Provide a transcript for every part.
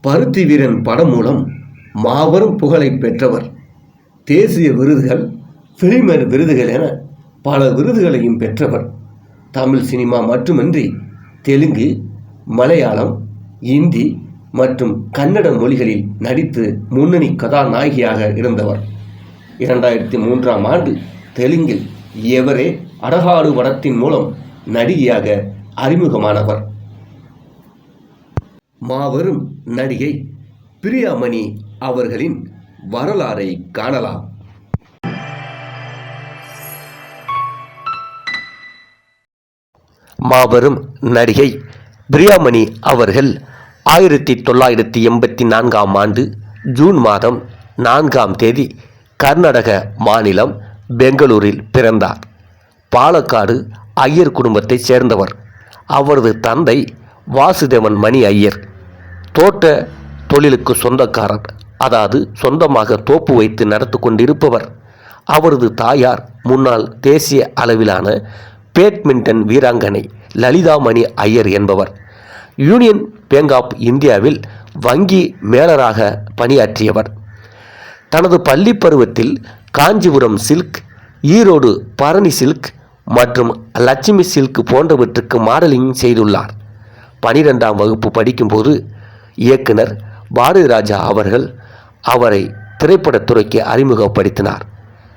பருத்தி வீரன் படம் மூலம் மாபெரும் புகழை பெற்றவர். தேசிய விருதுகள் பிலிமர் விருதுகள் என பல விருதுகளையும் பெற்றவர். தமிழ் சினிமா மட்டுமின்றி தெலுங்கு மலையாளம் இந்தி மற்றும் கன்னட மொழிகளில் நடித்து முன்னணி கதாநாயகியாக இருந்தவர். இரண்டாயிரத்தி மூன்றாம் ஆண்டு தெலுங்கில் எவரே அடகாடு படத்தின் மூலம் நடிகையாக அறிமுகமானவர். மாபெரும் நடிகை பிரியாமணி அவர்களின் வரலாறை காணலாம். மாபெரும் நடிகை பிரியாமணி அவர்கள் ஆயிரத்தி தொள்ளாயிரத்தி எண்பத்தி நான்காம் ஆண்டு ஜூன் மாதம் நான்காம் தேதி கர்நாடக மாநிலம் பெங்களூரில் பிறந்தார். பாலக்காடு ஐயர் குடும்பத்தைச் சேர்ந்தவர். அவரது தந்தை வாசுதேவன் மணி ஐயர். தோட்ட தொழிலுக்கு சொந்தக்காரர் அதாவது சொந்தமாக தோப்பு வைத்து நடத்து கொண்டிருப்பவர். அவரது தாயார் முன்னாள் தேசிய அளவிலான பேட்மிண்டன் வீராங்கனை லலிதாமணி ஐயர் என்பவர். யூனியன் பேங்க் ஆஃப் இந்தியாவில் வங்கி மேலராக பணியாற்றியவர். தனது பள்ளி பருவத்தில் காஞ்சிபுரம் சில்க் ஈரோடு பரணி சில்க் மற்றும் லட்சுமி சில்க் போன்றவற்றுக்கு மாடலிங் செய்துள்ளார். பனிரெண்டாம் வகுப்பு படிக்கும்போது இயக்குனர் பாரதி ராஜா அவர்கள் அவரை திரைப்படத்துறைக்கு அறிமுகப்படுத்தினார்.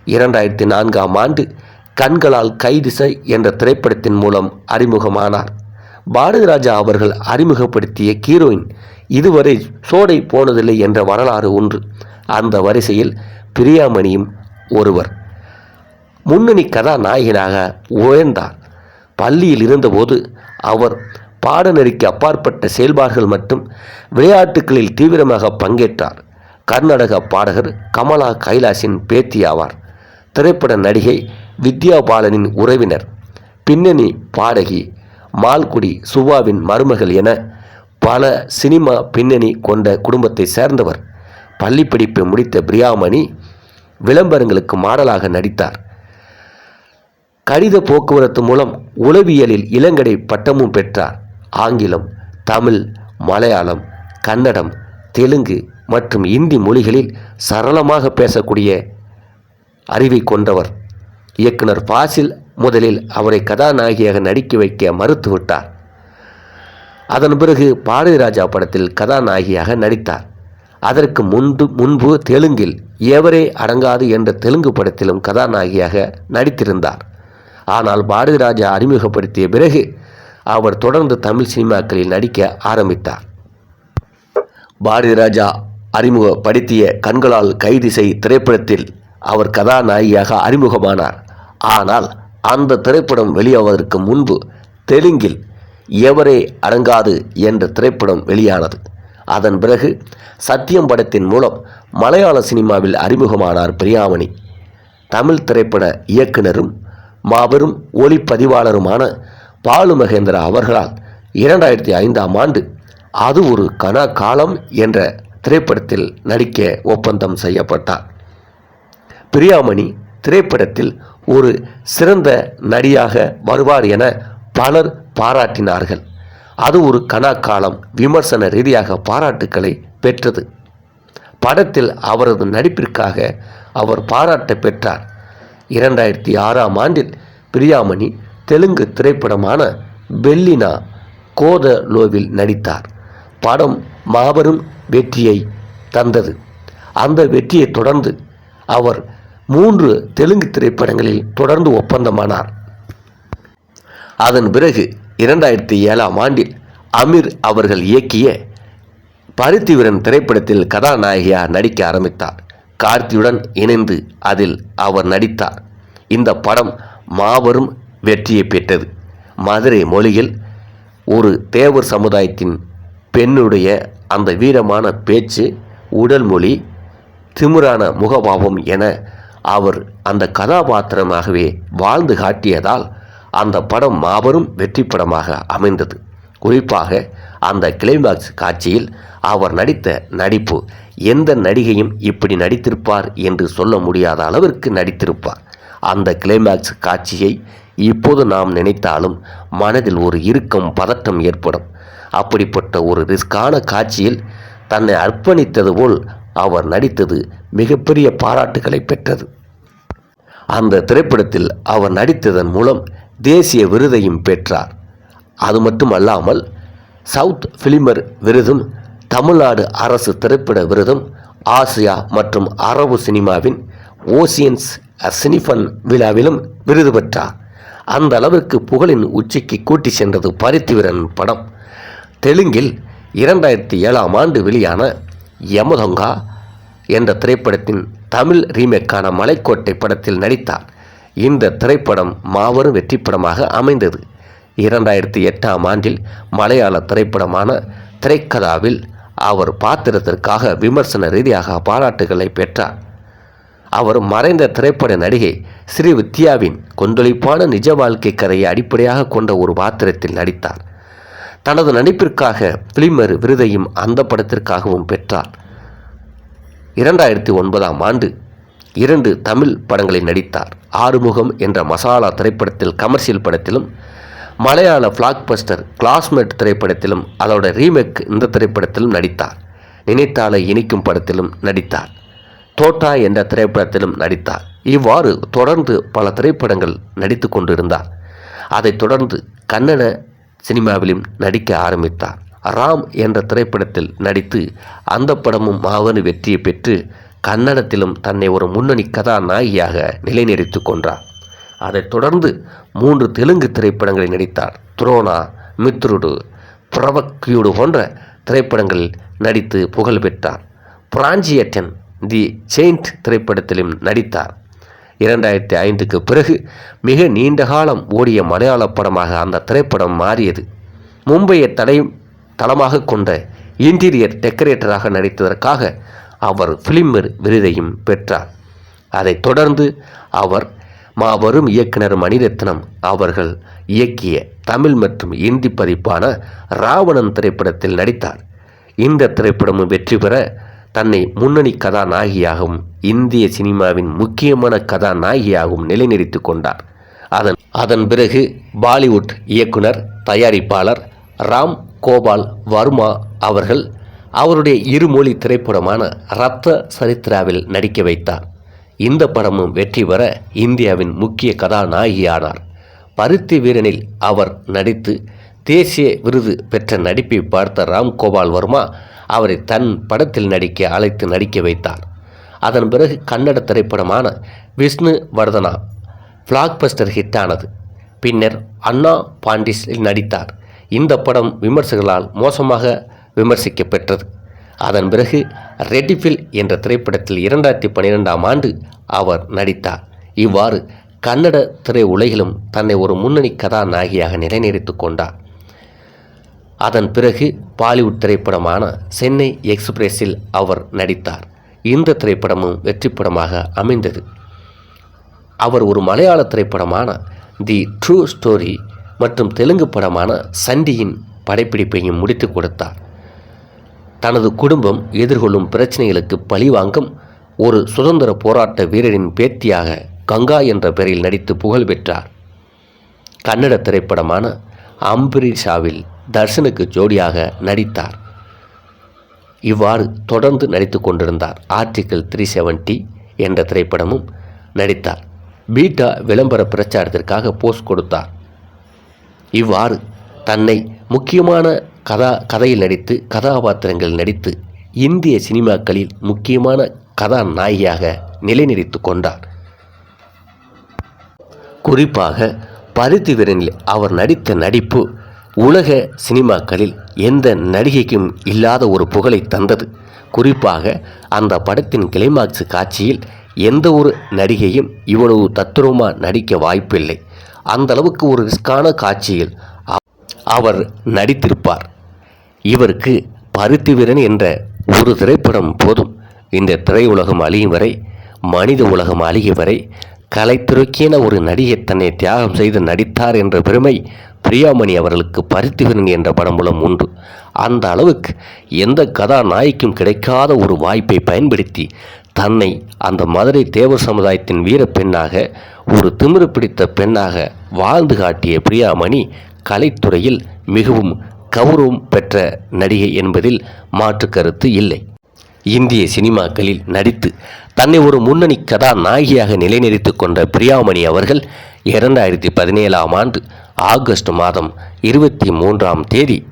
இரண்டாயிரத்தி நான்காம் ஆண்டு கண்களால் கைதிசை என்ற திரைப்படத்தின் மூலம் அறிமுகமானார். பாரதி ராஜா அவர்கள் அறிமுகப்படுத்திய ஹீரோயின் இதுவரை சோடை போனதில்லை என்ற வரலாறு ஒன்று. அந்த வரிசையில் பிரியாமணியும் ஒருவர். முன்னணி கதாநாயகனாக உயர்ந்தார். பள்ளியில் இருந்தபோது அவர் பாடநெறிக்கு அப்பாற்பட்ட செயல்பாடுகள் மற்றும் விளையாட்டுகளில் தீவிரமாக பங்கேற்றார். கர்நாடக பாடகர் கமலா கைலாஷின் பேத்தி ஆவார். திரைப்பட நடிகை வித்யா பாலனின் உறவினர். பின்னணி பாடகி மால்குடி சுவாவின் மருமகள் என பல சினிமா பின்னணி கொண்ட குடும்பத்தை சேர்ந்தவர். பள்ளி படிப்பை முடித்த பிரியாமணி விளம்பரங்களுக்கு மாடலாக நடித்தார். கடித போக்குவரத்து மூலம் உளவியலில் இளங்கடை பட்டமும் பெற்றார். ஆங்கிலம் தமிழ் மலையாளம் கன்னடம் தெலுங்கு மற்றும் இந்தி மொழிகளில் சரளமாக பேசக்கூடிய அறிவை கொண்டவர். இயக்குனர் பாசில் முதலில் அவரை கதாநாயகியாக நடிக்க வைக்க மறுத்துவிட்டார். அதன் பிறகு பாரதி ராஜா படத்தில் கதாநாயகியாக நடித்தார். அதற்கு முன்பு முன்பு தெலுங்கில் எவரே அடங்காது என்ற தெலுங்கு படத்திலும் கதாநாயகியாக நடித்திருந்தார். ஆனால் பாரதி ராஜா அறிமுகப்படுத்திய பிறகு அவர் தொடர்ந்து தமிழ் சினிமாக்களில் நடிக்க ஆரம்பித்தார். பாரதி ராஜா அறிமுகப்படுத்திய கண்களால் கைது செய் திரைப்படத்தில் அவர் கதாநாயகியாக அறிமுகமானார். ஆனால் அந்த திரைப்படம் வெளியாவதற்கு முன்பு தெலுங்கில் எவரே அடங்காது என்ற திரைப்படம் வெளியானது. அதன் பிறகு சத்தியம் படத்தின் மூலம் மலையாள சினிமாவில் அறிமுகமானார் பிரியாமணி. தமிழ் திரைப்பட இயக்குனரும் மாபெரும் ஒளிப்பதிவாளருமான பாலு மகேந்திரா அவர்களால் இரண்டாயிரத்தி ஐந்தாம் ஆண்டு அது ஒரு கன காலம் என்ற திரைப்படத்தில் நடிக்க ஒப்பந்தம் செய்யப்பட்டார். பிரியாமணி திரைப்படத்தில் ஒரு சிறந்த நடியாக வருவார் என பலர் பாராட்டினார்கள். அது ஒரு கனாக்காலம் விமர்சன ரீதியாக பாராட்டுக்களை பெற்றது. படத்தில் அவரது நடிப்பிற்காக அவர் பாராட்ட பெற்றார். இரண்டாயிரத்தி ஆறாம் ஆண்டில் பிரியாமணி தெலுங்கு திரைப்படமான பெல்லினா கோதலோவில் நடித்தார். படம் மாபெரும் வெற்றியை தந்தது. அந்த வெற்றியை தொடர்ந்து அவர் மூன்று தெலுங்கு திரைப்படங்களில் தொடர்ந்து ஒப்பந்தமானார். அதன் பிறகு இரண்டாயிரத்தி ஏழாம் ஆண்டில் அமீர் அவர்கள் இயக்கிய பருத்திவீரன் திரைப்படத்தில் கதாநாயகியாக நடிக்க ஆரம்பித்தார். கார்த்தியுடன் இணைந்து அதில் அவர் நடித்தார். இந்த படம் மாபெரும் வெற்றியை பெற்றது. மதுரை மொழியில் ஒரு தேவர் சமுதாயத்தின் பெண்ணுடைய அந்த வீரமான பேச்சு உடல் மொழி திமிரான முகபாவம் என அவர் அந்த கதாபாத்திரமாகவே வாழ்ந்து காட்டியதால் அந்த படம் மாபெரும் வெற்றி படமாக அமைந்தது. குறிப்பாக அந்த கிளைமாக்ஸ் காட்சியில் அவர் நடித்த நடிப்பு எந்த நடிகையும் இப்படி நடித்திருப்பார் என்று சொல்ல முடியாத அளவிற்கு நடித்திருப்பார். அந்த கிளைமாக்ஸ் காட்சியை இப்போது நாம் நினைத்தாலும் மனதில் ஒரு இறுக்கம் பதட்டம் ஏற்படும். அப்படிப்பட்ட ஒரு ரிஸ்கான காட்சியில் தன்னை அர்ப்பணித்தது போல் அவர் நடித்தது மிகப்பெரிய பாராட்டுகளை பெற்றது. அந்த திரைப்படத்தில் அவர் நடித்ததன் மூலம் தேசிய விருதையும் பெற்றார். அது மட்டுமல்லாமல் சவுத் பிலிமர் விருதும் தமிழ்நாடு அரசு திரைப்பட விருதும் ஆசியா மற்றும் அரபு சினிமாவின் ஓசியன்ஸ் சினிஃபன் விழாவிலும் விருது பெற்றார். அந்த அளவிற்கு புகழின் உச்சிக்கு கூட்டி சென்றது பருத்திவீரன் படம். தெலுங்கில் இரண்டாயிரத்தி ஏழாம் ஆண்டு வெளியான யமதொங்கா என்ற திரைப்படத்தின் தமிழ் ரீமேக்கான மலைக்கோட்டை படத்தில் நடித்தார். இந்த திரைப்படம் மாபெரும் வெற்றி படமாக அமைந்தது. இரண்டாயிரத்தி எட்டாம் ஆண்டில் மலையாள திரைப்படமான திரைக்கதாவில் அவர் பாத்திரத்திற்காக விமர்சன ரீதியாக பாராட்டுகளை பெற்றார். அவர் மறைந்த திரைப்பட நடிகை ஸ்ரீ வித்யாவின் கொந்தளிப்பான நிஜ வாழ்க்கை கதையை அடிப்படையாக கொண்ட ஒரு பாத்திரத்தில் நடித்தார். தனது நடிப்பிற்காக பிலிமர் விருதையும் அந்த படத்திற்காகவும் பெற்றார். இரண்டாயிரத்தி ஒன்பதாம் ஆண்டு இரண்டு தமிழ் படங்களில் நடித்தார். ஆறுமுகம் என்ற மசாலா திரைப்படத்தில் கமர்ஷியல் படத்திலும் மலையாள பிளாக்பஸ்டர் கிளாஸ்மேட் திரைப்படத்திலும் அதோட ரீமேக் இந்த திரைப்படத்திலும் நடித்தார். நினைத்தாலே இனிக்கும் படத்திலும் நடித்தார். தோட்டா என்ற திரைப்படத்திலும் நடித்தார். இவ்வாறு தொடர்ந்து பல திரைப்படங்கள் நடித்து கொண்டிருந்தார். அதைத் தொடர்ந்து கன்னட சினிமாவிலும் நடிக்க ஆரம்பித்தார். ராம் என்ற திரைப்படத்தில் நடித்து அந்த படமும் மாபெரும் வெற்றியை பெற்று கன்னடத்திலும் தன்னை ஒரு முன்னணி கதாநாயகியாக நிலைநிறுத்தி கொண்டார். அதைத் தொடர்ந்து மூன்று தெலுங்கு திரைப்படங்களில் நடித்தார். துரோனா மித்ருடு பிரபக்யூடு போன்ற திரைப்படங்களில் நடித்து புகழ் பெற்றார். பிராஞ்சியட்டன் தி செயின்ட் திரைப்படத்திலும் நடித்தார். இரண்டாயிரத்தி ஐந்துக்கு பிறகு மிக நீண்ட காலம் ஓடிய மலையாள படமாக அந்த திரைப்படம் மாறியது. மும்பையை தலை தளமாக கொண்ட இன்டீரியர் டெக்கரேட்டராக நடித்ததற்காக அவர் பிலிமர் விருதையும் பெற்றார். அதைத் தொடர்ந்து அவர் மாபெரும் இயக்குனர் மணிரத்னம் அவர்கள் இயக்கிய தமிழ் மற்றும் இந்தி பதிப்பான ராவணன் திரைப்படத்தில் நடித்தார். இந்த திரைப்படமும் வெற்றி பெற தன்னை முன்னணி கதாநாயகியாகவும் இந்திய சினிமாவின் முக்கியமான கதாநாயகியாகவும் நிலைநிறுத்தி கொண்டார். அதன் அதன் பிறகு பாலிவுட் இயக்குனர் தயாரிப்பாளர் ராம் கோபால் வர்மா அவர்கள் அவருடைய இருமொழி திரைப்படமான ரத்த சரித்ராவில் நடிக்க வைத்தார். இந்த படமும் வெற்றி பெற இந்தியாவின் முக்கிய கதாநாயகியானார். பருத்தி வீரனில் அவர் நடித்து தேசிய விருது பெற்ற நடிப்பை பார்த்த ராம் கோபால் வர்மா அவரை தன் படத்தில் நடிக்க அழைத்து நடிக்க வைத்தார். அதன் பிறகு கன்னட திரைப்படமான விஷ்ணு வர்தனா பிளாக்பஸ்டர் ஹிட்டானது பின்னர் அண்ணா பாண்டிஸில் நடித்தார். இந்த படம் விமர்சகர்களால் மோசமாக விமர்சிக்கப்பெற்றது. அதன் பிறகு ரெட்டிஃபில் என்ற திரைப்படத்தில் இரண்டாயிரத்தி பன்னிரெண்டாம் ஆண்டு அவர் நடித்தார். இவ்வாறு கன்னட திரை உலகிலும் தன்னை ஒரு முன்னணி கதாநாயகியாக நிலைநிறுத்திக் கொண்டார். அதன் பிறகு பாலிவுட் திரைப்படமான சென்னை எக்ஸ்பிரஸில் அவர் நடித்தார். இந்த திரைப்படமும் வெற்றி படமாக அமைந்தது. அவர் ஒரு மலையாள திரைப்படமான தி ட்ரூ ஸ்டோரி மற்றும் தெலுங்கு படமான சண்டியின் படைப்பிடிப்பையும் முடித்து கொடுத்தார். தனது குடும்பம் எதிர்கொள்ளும் பிரச்சனைகளுக்கு பழிவாங்கும் ஒரு சுதந்திர போராட்ட வீரரின் பேத்தியாக கங்கா என்ற பெயரில் நடித்து புகழ் பெற்றார் கன்னட திரைப்படமான அம்பரீஷாவில் தர்ஷனுக்கு ஜோடியாக நடித்தார். இவ்வாறு தொடர்ந்து நடித்து கொண்டிருந்தார். ஆர்டிகிள் த்ரீ செவன்டி என்ற திரைப்படமும் நடித்தார். பீட்டா விளம்பர பிரச்சாரத்திற்காக போஸ்ட் கொடுத்தார். இவ்வாறு தன்னை முக்கியமான கதா கதையில் நடித்து கதாபாத்திரங்களில் நடித்து இந்திய சினிமாக்களில் முக்கியமான கதாநாயகியாக நிலைநிறுத்து கொண்டார். குறிப்பாக பருத்திவிரனில் அவர் நடித்த நடிப்பு உலக சினிமாக்களில் எந்த நடிகைக்கும் இல்லாத ஒரு புகழை தந்தது. குறிப்பாக அந்த படத்தின் கிளைமாக்ஸ் காட்சியில் எந்த ஒரு நடிகையும் இவ்வளவு தத்துரமாக நடிக்க வாய்ப்பில்லை. அந்த அளவுக்கு ஒரு ரிஸ்கான காட்சியில் அவர் நடித்திருப்பார். இவருக்கு பருத்தி வீரன் என்ற ஒரு திரைப்படம் போதும். இந்த திரையுலகம் அழியும் வரை மனித உலகம் அழியும் வரை கலைத்துறைக்கென ஒரு நடிகை தன்னை தியாகம் செய்து நடித்தார் என்ற பெருமை பிரியாமணி அவர்களுக்கு பருத்திவரன் என்ற படம் மூலம் உண்டு. அந்த அளவுக்கு எந்த கதாநாயகிக்கும் கிடைக்காத ஒரு வாய்ப்பை பயன்படுத்தி தன்னை அந்த மதுரை தேவர் சமுதாயத்தின் வீரப் பெண்ணாக ஒரு திமிரு பிடித்த பெண்ணாக வாழ்ந்து காட்டிய பிரியாமணி கலைத்துறையில் மிகவும் கௌரவம் பெற்ற நடிகை என்பதில் மாற்று கருத்து இல்லை. இந்திய சினிமாக்களில் நடித்து தன்னை ஒரு முன்னணி கதாநாயகியாக நிலைநிறுத்தி கொண்ட பிரியாமணி அவர்கள் இரண்டாயிரத்தி பதினேழாம் ஆண்டு ஆகஸ்ட் மாதம் இருபத்தி மூன்றாம் தேதி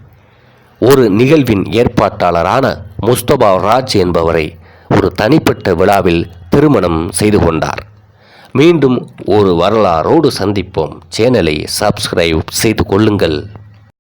ஒரு நிகழ்வின் ஏற்பாட்டாளரான முஸ்தபா ராஜ் என்பவரை ஒரு தனிப்பட்ட விழாவில் திருமணம் செய்து கொண்டார். மீண்டும் ஒரு வரலாறோடு சந்திப்போம். சேனலை சப்ஸ்கிரைப் செய்து கொள்ளுங்கள்.